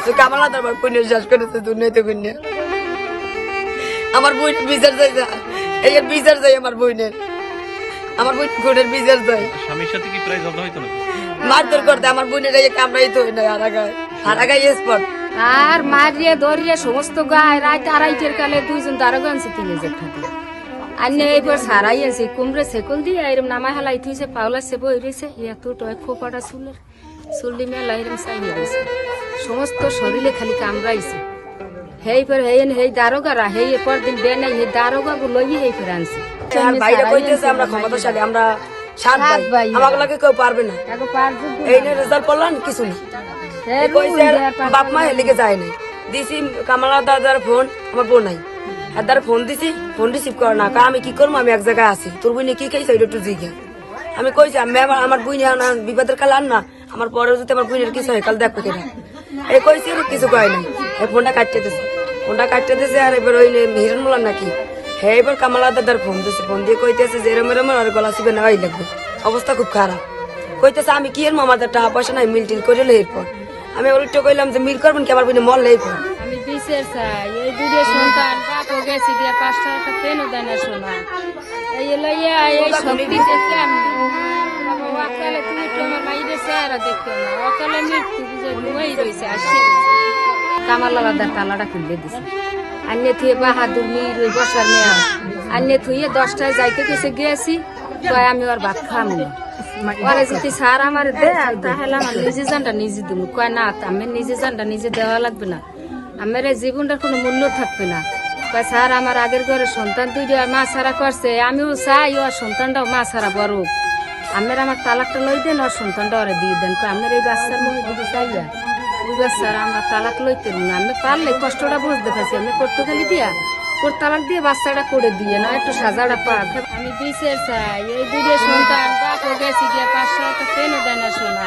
করছে কামাল আমার বোনের শেষ করেছে দুর্নীতি কন্যা আমার বোন বিচার যাই যা। এই এর বিচার যাই আমার বোনের আমার বোন বোনের বিচার যাই স্বামীর সাথে কি প্রায় ঝগড়া হইতো না মারধর করতে আমার বোনের এই কামড়াই তো না হারা গায়ে হারা গায়ে স্পট আর মারিয়ে ধরিয়ে সমস্ত গায়ে রাত আড়াইটের কালে দুইজন দারোগা আনছে তিন হাজার টাকা আন্য এইবার সারাই আছে কুমড়ে সেকল দিয়ে এরম নামায় হালাই থুইছে পাওলা সে বই রয়েছে এত টয় খোপাটা চুলের। চুলডি মেলা এরম চাইয়ে রয়েছে সমস্ত শরীরে খালি কামড়াইছে। হেই পর হেই হেই দারোগারা হেই পর দিন বে নাই হেই দারোগা গুলো হেই ফের আনছে। আর বাইরে কইতেছে আমরা ক্ষমতাশালী আমরা সাত ভাই। আমাকে লাগে কেউ পারবে না। এই নিয়ে রেজাল্ট পড়লাম কিছু না। কইছে বাপ মা হেলিকে যায় নাই। দিছি কামালা দাদার ফোন আমার বোন নাই। আর তার ফোন দিছি ফোন রিসিভ করে না। কা আমি কি করব? আমি এক জায়গায় আছি। তোর বইনে কি খাইছে ওইটা একটু জিজ্ঞা। আমি কইছি আমি আমার বইনে আনা বিপদের কাল আন না। আমার পরে যদি আমার বইনের কিছু হয় কাল দেখো কেনা এই কইছি কিছু কয় নাই। এই ফোনটা কাটতে দিছে। ফোনটা কাটতে দিছে আর এবার ওই হিরণ মোলার নাকি। হ্যাঁ এবার কামালা দাদার ফোন দিছে। ফোন দিয়ে কইতেছে যে এরম এরম আর গলা চিপে নেওয়াই লাগবে। অবস্থা খুব খারাপ। কইতেছে আমি কি এর আমাদের টাকা পয়সা নাই মিল টিল করে এরপর। আমি উল্টো কইলাম যে মিল করবেন কি? আমার বইনে মরলে এরপর আমি বিশের চাই। এই দুটো সন্তান বাপও গেছি গিয়া পাঁচটা একটা পেনও দেয় না শোনা এই লইয়া এই শক্তি দেখে আমি বাবা অকালে তুমি তো আমার আমার নিজে দিব কয়, না নিজে নিজে দেওয়া লাগবে না। জীবনটার কোনো মূল্য থাকবে না। কয়, স্যার, আমার আগের ঘরে সন্তান দুইটা মা সারা করছে। আমিও চাই ওর সন্তানটাও মা সারা বড়। আমের আমার তালাকটা লই দেন, ওর সন্তানটা ডরে দিয়ে দেন। আমার এই বাচ্চার মুখে দিকে চাইয়া, ওই বাচ্চার আমরা তালাক লইতে না আমি পারলে কষ্টটা বুঝতে পারছি। আমি পর্তুগালি দিয়া, ওর তালাক দিয়ে বাচ্চাটা করে দিয়ে না, একটু সাজাটা পাক। আমি বিশের চাই। এই দুটো সন্তান, বাপ গেছি গিয়ে পাঁচশো টাকা কেন দেয় না শোনা